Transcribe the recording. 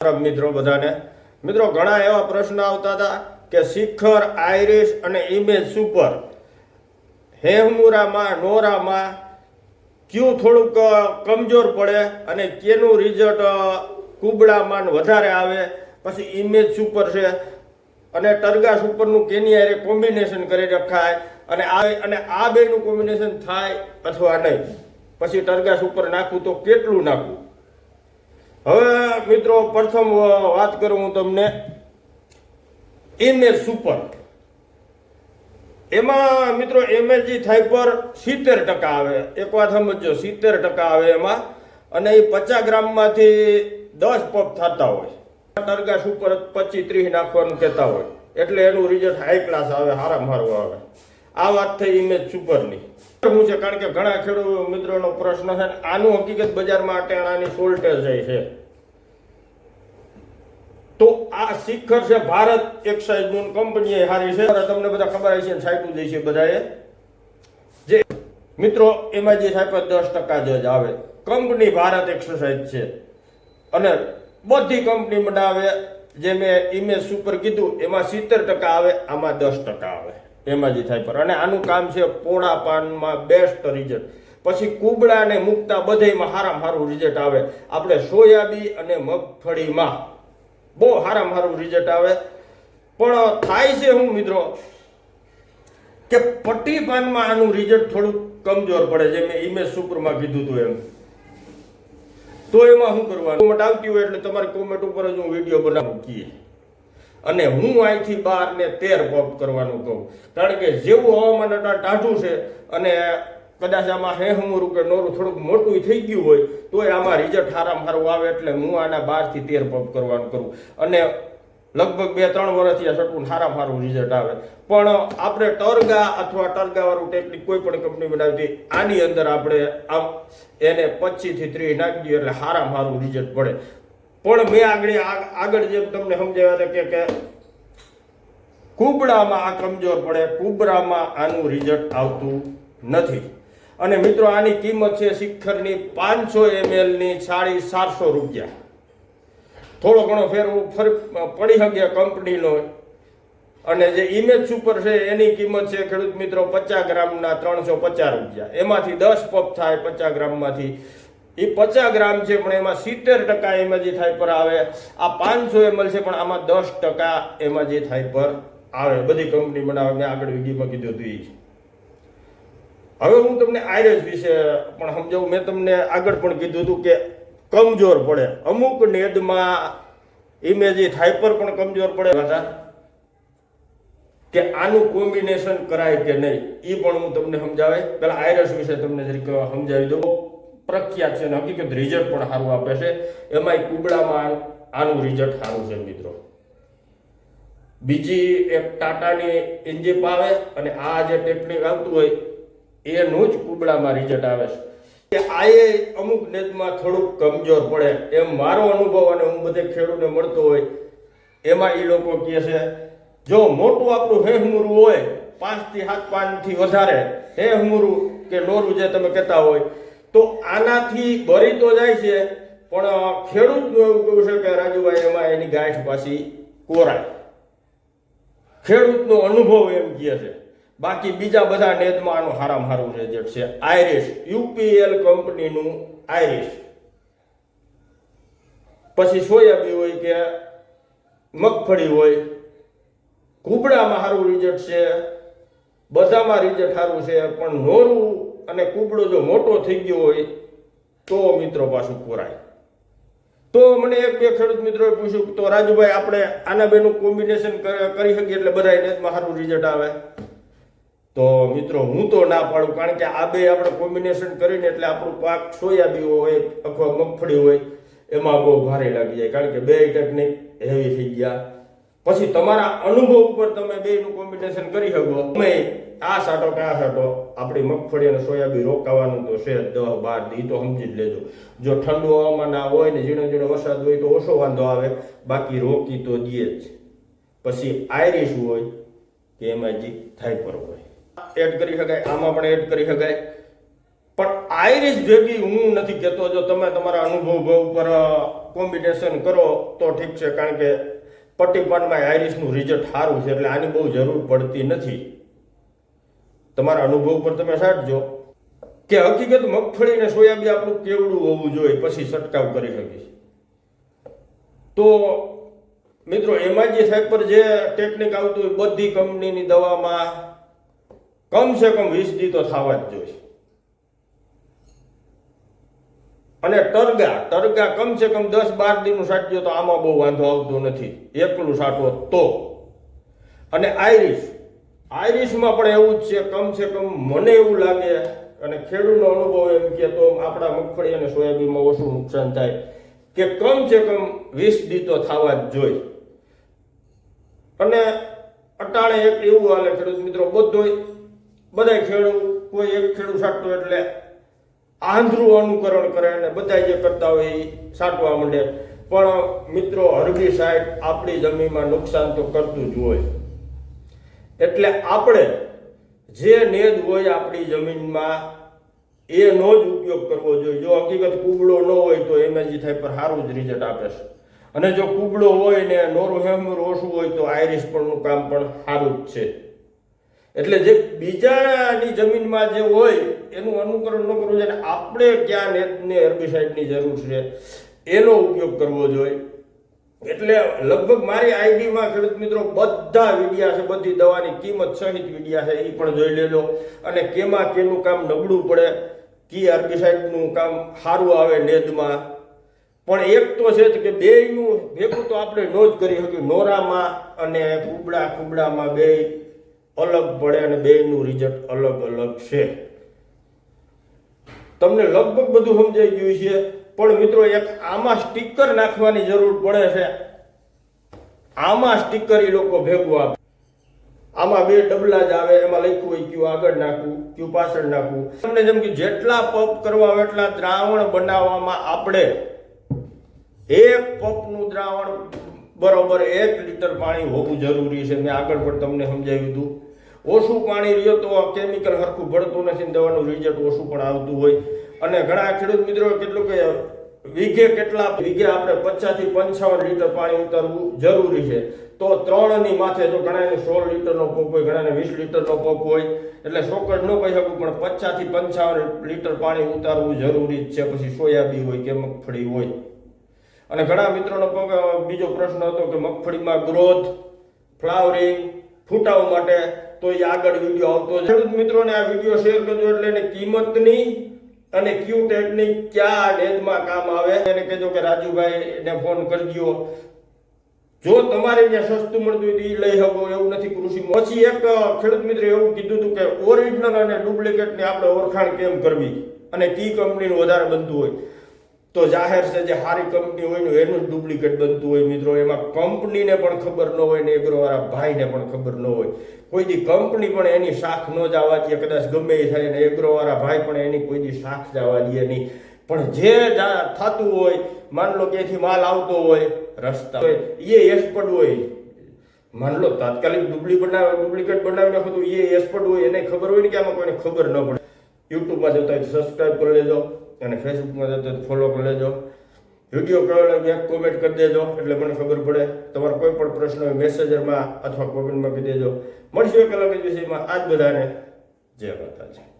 મિત્રો બધાને. મિત્રો, ઘણા એવા પ્રશ્ન આવતા હતા કે શિખર આઈરિશ અને ઇમેજ સુપર. હેહમુરામાં નોરામાં કયું થોડુંક કમજોર પડે અને કેનું રિઝલ્ટ કુબડામાં વધારે આવે? પછી ઇમેજ સુપર છે અને ટરગાસ સુપરનું કેની હારે કોમ્બિનેશન કરી રખાય અને આ અને આ બેનું કોમ્બિનેશન થાય અથવા નહીં? પછી ટરગાસ સુપર નાખવું તો કેટલું નાખવું હવે મિત્રો, પ્રથમ વાત કરું હું તમને. એમએસ સુપર એમાં મિત્રો એમએજી થાઇપર સિત્તેર ટકા આવે. એક વાત સમજો સિત્તેર ટકા આવે એમાં. અને એ પચાસ ગ્રામમાંથી દસ પગ થતા હોય. ટરગા સુપર પચીસ ત્રીસ નાખવાનું કહેતા હોય. એટલે એનું રિઝલ્ટ હાઈ ક્લાસ આવે સારામાં સારું આવે. આ વાત થઈ ઇમેજ સુપરની. શું છે? કારણ કે ઘણા ખેડૂત મિત્રોનો પ્રશ્ન છે આનું હકીકત બજારમાં અટેણાની શોર્ટેજ જાય છે. તો આ શિખર છે ભારત એક્સાઇઝનું કંપની હારી છે. તમને બધા ખબર ને સાઈટું જઈ છે બધાએ. જે મિત્રો, એમાં જે સાહેબ દસ ટકા જ આવે. કંપની ભારત એક્સરસાઇઝ છે. અને બધી કંપની બનાવે, જે મેં ઇમેજ સુપર કીધું, એમાં સિત્તેર ટકા આવે, આમાં દસ ટકા આવે. એમાં થાય પર અને આનું કામ છે પોળા પાનમાં બેસ્ટ રિઝલ્ટ પછી કુબડા ને મુકતા બધેમાં સારામાં સારું રિઝલ્ટ આવે. આપણે સોયાબી અને મગફળીમાં બહુ સારા સારું રિઝલ્ટ આવે. પણ થાય છે હું મિત્રો કે પટ્ટી પાનમાં આનું રિઝલ્ટ થોડુંક કમજોર પડે જે મેં ઇમેજ સુપરમાં કીધું હતું એમ. તો એમાં શું કરવાનું? કોમેન્ટ આવતી હોય એટલે તમારી કોમેન્ટ ઉપર જ હું વીડિયો બનાવું. કીએ. અને હું અહીંથી બાર ને તેર પગ કરવાનું કહું. કારણ કે જેવું હવામાન અત્યારે ટાઢું છે અને કદાચ આમાં હેહમુરું કે નોરું થોડુંક મોટું થઈ ગયું હોય, તોય આમાં રિઝલ્ટ સારામાં સારું આવે એટલે હું આના બારથી તેર પગ કરવાનું કરું. અને લગભગ બે ત્રણ વર્ષથી આ સટવું સારા સારું રિઝલ્ટ આવે. પણ આપણે ટર્ગા અથવા ટર્ગાવાળું ટેકનિક કોઈ પણ કંપની બનાવતી, આની અંદર આપણે આમ એને પચીસથી ત્રીસ નાખી દઈએ એટલે સારા સારું રિઝલ્ટ પડે. પણ મેં આગળ આગળ જેમ તમને સમજાવ્યા કે કુબડામાં આ કમજોર પડે, કુબરામાં આનું રિઝલ્ટ આવતું નથી. અને મિત્રો, આની કિંમત છે શિખરની પાંચસો ની સાડી સાતસો રૂપિયા. થોડો ઘણો ફેર ફરી પડી શકે કંપનીનો. અને જે ઇમેજ સુપર છે, એની કિંમત છે ખેડૂત મિત્રો પચાસ ગ્રામના ત્રણસો પચાસ રૂપિયા. એમાંથી દસ પપ થાય પચાસ ગ્રામમાંથી એ પચાસ ગ્રામ છે, પણ એમાં સિત્તેર ટકા એમાં થાય પર આવે, આ પાંચસો એમએલ છે પણ આમાં દસ ટકા એમાં જે થાય પર આવે. બધી કંપની બનાવે, મેં આગળ વિડીયોમાં કીધું હતું એ હવે હું તમને આયરસ વિશે પણ સમજાવું. મેં તમને આગળ પણ કીધું હતું કે કમજોર પડે. અમુક નેદમાં ઇમેજી થાઇપર પણ કમજોર પડે. હતા કે આનું કોમ્બિનેશન કરાય કે નહીં એ પણ હું તમને સમજાવે. પેલા આયરસ વિશે તમને જરીક સમજાવી દઉં. પ્રખ્યાત છે અને હકીકત રિઝલ્ટ પણ સારું આપે છે. એમાંય કુબડામાં આનું રિઝલ્ટ સારું છે મિત્રો. બીજી એક ટાટાની ઇન્જિપ આવે અને આ જે ટેકનિક આવતું હોય, એનું જ કુબડામાં રિઝલ્ટ આવે છે. કે આ અમુક નેતમાં થોડુંક કમજોર પડે. એમ મારો અનુભવ અને હું બધે ખેડૂતને મળતો હોય, એમાં એ લોકો કહે છે, જો મોટું આપણું હેહમુરું હોય, પાંચથી સાત પાંચથી વધારે હેહમુરું કે નોરું જે તમે કહેતા હોય તો આનાથી બરી તો જાય છે, પણ ખેડૂતનું એવું કહ્યું છે કે રાજુભાઈ એમાં એની ગાંઠ પાછી કોરાય. ખેડૂતનો અનુભવ એમ કહે છે. બાકી બીજા બધા નેદમાં આનું હારામાં હારું રિઝલ્ટ છે. આઈરિશ યુપીએલ કંપનીનું આઈરિશ પછી સોયાબી હોય કે મગફળી હોય કુબડામાં સારું રિઝલ્ટ છે, બધામાં રિઝલ્ટ સારું છે, પણ નોરું અને કૂબડો જો મોટો થઈ ગયો હોય, તો મિત્રો પાછું કોરાય તો મને એક બે ખેડૂત મિત્રોએ પૂછ્યું તો રાજુભાઈ, આપણે આના બેનું કોમ્બિનેશન કરી શકીએ એટલે બધા નેટમાં સારું રિઝલ્ટ આવે. તો મિત્રો, હું તો ના પાડું, કારણ કે આ બે આપણે કોમ્બિનેશન કરીને એટલે આપણું પાક સોયાબી હોય, અથવા મગફળી હોય, એમાં બહુ ભારે લાગી જાય, કારણ કે બે ટેકનિક હેવી થઈ ગયા. પછી તમારા અનુભવ ઉપર તમે બેનું કોમ્બિનેશન કરી શકો. તમે આ સાટો કે આ સાટો, આપણી મગફળી અને સોયાબીન રોકાવાનું તો છે દહ, બાર, દી તો સમજી જ લેજો. જો ઠંડુ હવામાન આ હોય ને, ઝીણો ઝીણો વરસાદ હોય તો ઓછો વાંધો આવે, બાકી રોકી તો દે જ. પછી આયરિશ હોય કે એમાં જી થાય પર હોય. એડ કરી શકાય, આમાં પણ એડ કરી શકાય. પણ આઈરિશ ભેગી હું નથી કહેતો, જો તમે તમારા અનુભવ ઉપર કોમ્બિનેશન કરો તો ઠીક છે, કારણ કે પટ્ટીપાનમાં આઈરિશનું રિઝલ્ટ સારું છે એટલે આની બહુ જરૂર પડતી નથી. તમારા અનુભવ પર તમે સાચજો. કે હકીકત મગફળી ને સોયાબીન આપણું કેવડું હોવું જોઈએ, પછી છંટકાવ કરી શકીશ. તો મિત્રો, એમાં જે સાહેબ પર જે ટેકનિક આવતું હોય, બધી કંપનીની દવામાં કમસે કમ વીસ દી તો થવા જ જોઈએ. અને ટરગા ટરગા કમસે કમ દસ બાર દીનું સાટજો તો આમાં બહુ વાંધો આવતો નથી. એકલું સાટો તો. અને આઈરિશ આઈરિશમાં પણ એવું જ છે કમસે કમ મને એવું લાગે, અને ખેડૂતનો અનુભવ એમ કે તો આપણા મગફળી અને સોયાબીનમાં ઓછું નુકસાન થાય, કે કમસે કમ વીસ દી તો થવા જ જોઈએ. અને અટાણે એક એવું હાલે ખેડૂત મિત્રો, બધોય બધા ખેડૂત, કોઈ એક ખેડૂત સાટતો એટલે આંધ્રું અનુકરણ કરે અને બધા જે કરતા હોય એ સાટવા માંડે. પણ મિત્રો હરબી સાહેબ આપણી જમીનમાં નુકસાન તો કરતું જ હોય. એટલે આપણે જે નેદ હોય આપણી જમીનમાં એનો જ ઉપયોગ કરવો જોઈએ. જો હકીકત કુબડો ન હોય તો એમએજી થાય પર સારું જ રિઝલ્ટ આપે છે. અને જો કુબળો હોય ને નોરું હેમર ઓછું હોય તો આઈરિશ પણનું કામ પણ સારું જ છે. એટલે જે બીજાની જમીનમાં જે હોય એનું અનુકરણ ન કરવું જોઈએ આપણે ક્યાં નેટને હેર્બિસાઇડની જરૂર છે, એનો ઉપયોગ કરવો જોઈએ. એટલે લગભગ મારી આઈડીમાં ખેડૂત મિત્રો બધા વિડિયા છે, બધી દવાની કિંમત સહિત વિડિયા છે એ પણ જોઈ લેજો. અને કેમાં કેનું કામ નબળું પડે, કી હર્બિસાઇડનું કામ સારું આવે નેદમાં. પણ એક તો છે કે બેયનું, ભેગું તો આપણે નો જ કરી શકીએ. નોરામાં અને કુબડા કુબડામાં બે અલગ પડે અને બેયનું રિઝલ્ટ અલગ અલગ છે. તમને લગભગ બધું સમજાઈ ગયું છે. પણ મિત્રો, એક આમાં સ્ટીકર નાખવાની જરૂર પડે છે. આમાં સ્ટીકર એ લોકો ભેગું આપે. આમાં બે ડબલા જ આવે, એમાં લખ્યું હોય ક્યુ આગળ નાખવું, ક્યુ પાછળ નાખવું. તમને જેમ કે જેટલા પપ કરવા હોય એટલા દ્રાવણ બનાવવામાં આપણે એક પપનું દ્રાવણ બરોબર એક લીટર પાણી હોવું જરૂરી છે. મેં આગળ પણ તમને સમજાવ્યું હતું. ઓછું પાણી રહ્યો તો કેમિકલ હરખું ભળતું નથી દવાનું રિઝલ્ટ ઓછું પણ આવતું હોય. અને ઘણા ખેડૂત મિત્રો કેટલું કે વીઘે કેટલા વીઘે આપણે પચાસથી પંચાવન લીટર પાણી ઉતારવું જરૂરી છે. તો ત્રણની માથે જો ઘણાને સોળ લીટરનો પંપ હોય ઘણાને વીસ લીટરનો પંપ હોય, એટલે સોકડ ન કહી શકું, પણ પચાસથી પંચાવન લીટર પાણી ઉતારવું જરૂરી છે. પછી સોયાબી હોય કે મગફળી હોય. અને ઘણા મિત્રોનો પગ બીજો પ્રશ્ન હતો કે મગફળીમાં ગ્રોથ ફ્લાવરિંગ ફૂટાવ માટે તો એ આગળ વીડિયો આવતો ખેડૂત મિત્રોને આ વીડિયો શેર કરજો એટલે એને કિંમતની અને ક્યુ ટેકનિક ક્યાં ડેજમાં કામ આવે એને કહેજો કે રાજુભાઈ એને ફોન કરજો. જો તમારે ત્યાં સસ્તું મળતું હોય એ લઈ શકો, એવું નથી કૃષિ પછી એક ખેડૂત મિત્ર એવું કીધું હતું કે ઓરિજિનલ અને ડુપ્લિકેટની આપણે ઓળખાણ કેમ કરવી? અને કી કંપનીનું વધારે બનતું હોય. તો જાહેર છે જે સારી કંપની હોય ને, એનું જ ડુપ્લિકેટ બનતું હોય મિત્રો. એમાં કંપનીને પણ ખબર ન હોય ને એગ્રોવાળા ભાઈને પણ ખબર ન હોય. કોઈ દી કંપની પણ એની શાખ ન જવા દે કદાચ ગમે એ થાય, ને એગ્રોવાળા ભાઈ પણ એની કોઈ દી શાખ જવા દે નહીં. પણ જે થતું હોય, માન લો ક્યાંથી માલ આવતો હોય, રસ્તા એ એસપડ હોય. માન લો, તાત્કાલિક ડુપ્લી બનાવે, ડુપ્લિકેટ બનાવી નાખો એ એસપડ હોય, એને ખબર હોય ને કે આમાં કોઈને ખબર ન પડે. યુટ્યુબમાં જોતા હોય સબસ્ક્રાઈબ કરી લેજો. અને ફેસબુકમાં જતો ફોલો કરી લેજો. વીડિયો કયો લાગે કોમેન્ટ કરી દેજો, એટલે મને ખબર પડે. તમારો કોઈ પણ પ્રશ્ન હોય મેસેજરમાં અથવા કોમેન્ટમાં કહી દેજો. મળશે એક અલગ વિષયમાં. આજ બધાને જય માતાજી.